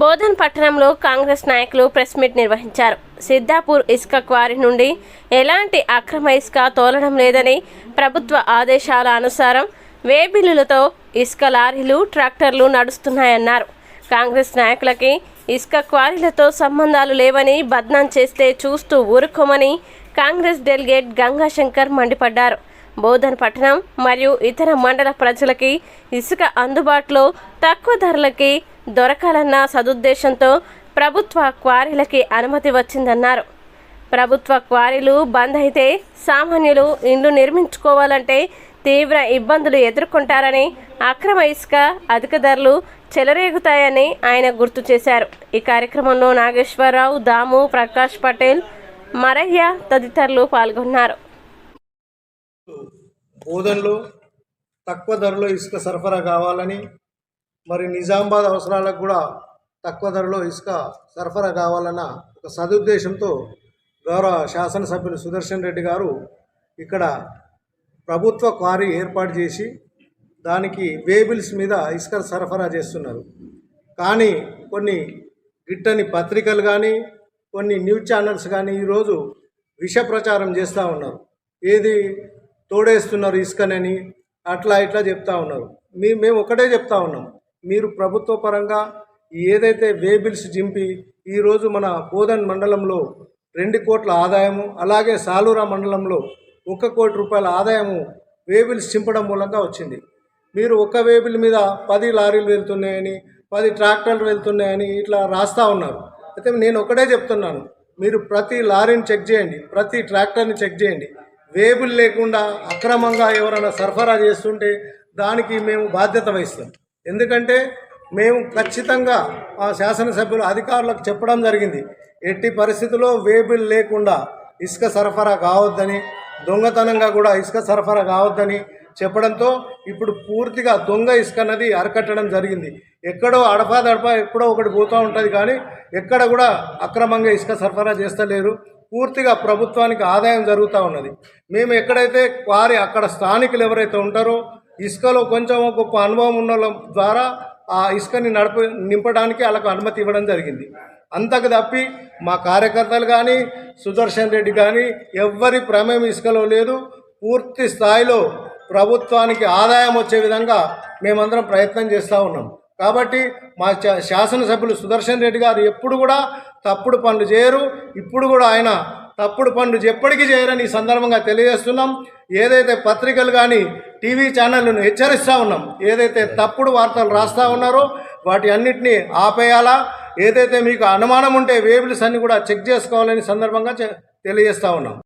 బోధన్ పట్టణంలో కాంగ్రెస్ నాయకులు press meet నిర్వహించారు. సిద్ధాపూర్ ఇసుక క్వారీ నుండి ఎలాంటి అక్రమ ఇసుక తోలడం లేదని ప్రభుత్వ ఆదేశాల అనుసారం వే బిల్లులతో ఇసుక లారీలు ట్రాక్టర్లు నడుస్తున్నాయన్నారు. కాంగ్రెస్ నాయకులకి ఇసుక క్వారీలతో సంబంధాలు లేవని బద్నాం చేస్తే చూస్తూ ఊరుకోమని కాంగ్రెస్ డెలిగేట్ గంగాశంకర్ మండిపడ్డారు. బోధన్ పట్టణం మరియు ఇతర మండల ప్రజలకి ఇసుక అందుబాటులో తక్కువ ధరలకి దొరకాలన్న సదుద్దేశంతో ప్రభుత్వ క్వారీలకి అనుమతి వచ్చిందన్నారు. ప్రభుత్వ క్వారీలు బంద్ అయితే సామాన్యులు ఇండ్లు నిర్మించుకోవాలంటే తీవ్ర ఇబ్బందులు ఎదుర్కొంటారని అక్రమ ఇసుక అధిక ధరలు చెలరేగుతాయని ఆయన గుర్తు చేశారు. ఈ కార్యక్రమంలో నాగేశ్వరరావు దాము ప్రకాష్ పటేల్ మరయ్య తదితరులు పాల్గొన్నారు. బోధనలో తక్కువ ధరలో ఇసుక సరఫరా కావాలని మరి నిజామాబాద్ అవసరాలకు కూడా తక్కువ ధరలో ఇసుక సరఫరా కావాలన్న ఒక సదుద్దేశంతో గౌరవ శాసనసభ్యులు సుదర్శన్ రెడ్డి గారు ఇక్కడ ప్రభుత్వ క్వారీ ఏర్పాటు చేసి దానికి వేబిల్స్ మీద ఇసుక సరఫరా చేస్తున్నారు. కానీ కొన్ని గిట్టని పత్రికలు కానీ కొన్ని న్యూస్ ఛానల్స్ కానీ ఈరోజు విష ప్రచారం చేస్తూ ఉన్నారు. ఏది తోడేస్తున్నారు ఇసుకనని అట్లా ఇట్లా చెప్తా ఉన్నారు. మీ మేము ఒకటే చెప్తా ఉన్నాం. మీరు ప్రభుత్వ పరంగా ఏదైతే వేబిల్స్ జింపి ఈరోజు మన బోధన్ మండలంలో రెండు కోట్ల ఆదాయము అలాగే సాలూరా మండలంలో ఒక కోటి రూపాయల ఆదాయము వేబిల్స్ చింపడం మూలంగా వచ్చింది. మీరు ఒక్క వేబిల్ మీద పది లారీలు వెళ్తున్నాయని పది ట్రాక్టర్లు వెళ్తున్నాయని ఇట్లా రాస్తా ఉన్నారు. అయితే నేను ఒకటే చెప్తున్నాను. మీరు ప్రతి లారీని చెక్ చేయండి ప్రతి ట్రాక్టర్ని చెక్ చేయండి. వేబుల్ లేకుండా అక్రమంగా ఎవరైనా సరఫరా చేస్తుంటే దానికి మేము బాధ్యత వహిస్తాం. ఎందుకంటే మేము ఖచ్చితంగా ఆ శాసనసభ్యులు అధికారులకు చెప్పడం జరిగింది. ఎట్టి పరిస్థితుల్లో వేబుల్ లేకుండా ఇసుక సరఫరా కావద్దని దొంగతనంగా కూడా ఇసుక సరఫరా కావద్దని చెప్పడంతో ఇప్పుడు పూర్తిగా దొంగ ఇసుక అన్నది అరకట్టడం జరిగింది. ఎక్కడో అడపాదడప ఎక్కడో ఒకటి పోతూ ఉంటుంది కానీ ఎక్కడ కూడా అక్రమంగా ఇసుక సరఫరా చేస్తలేరు. పూర్తిగా ప్రభుత్వానికి ఆదాయం జరుగుతూ ఉన్నది. మేము ఎక్కడైతే వారి అక్కడ స్థానికులు ఎవరైతే ఉంటారో ఇసుకలో కొంచెం గొప్ప అనుభవం ఉన్న ద్వారా ఆ ఇసుకని నడప నింపడానికి వాళ్ళకు అనుమతి ఇవ్వడం జరిగింది. అంతకు తప్పి మా కార్యకర్తలు కానీ సుదర్శన్ రెడ్డి కానీ ఎవ్వరి ప్రమేయం ఇసుకలో లేదు. పూర్తి స్థాయిలో ప్రభుత్వానికి ఆదాయం వచ్చే విధంగా మేమందరం ప్రయత్నం చేస్తూ ఉన్నాం. కాబట్టి మా శాసనసభ్యులు సుదర్శన్ రెడ్డి గారు ఎప్పుడు కూడా తప్పుడు పనులు చేయరు. ఇప్పుడు కూడా ఆయన తప్పుడు పనులు ఎప్పటికీ చేయరని ఈ సందర్భంగా తెలియజేస్తున్నాం. ఏదైతే పత్రికలు కానీ టీవీ ఛానళ్ళను హెచ్చరిస్తూ ఉన్నాం. ఏదైతే తప్పుడు వార్తలు రాస్తూ ఉన్నారో వాటి అన్నిటినీ ఆపేయాలా? ఏదైతే మీకు అనుమానం ఉంటే వేబుల్స్ అన్ని కూడా చెక్ చేసుకోవాలని సందర్భంగా తెలియజేస్తూ ఉన్నాం.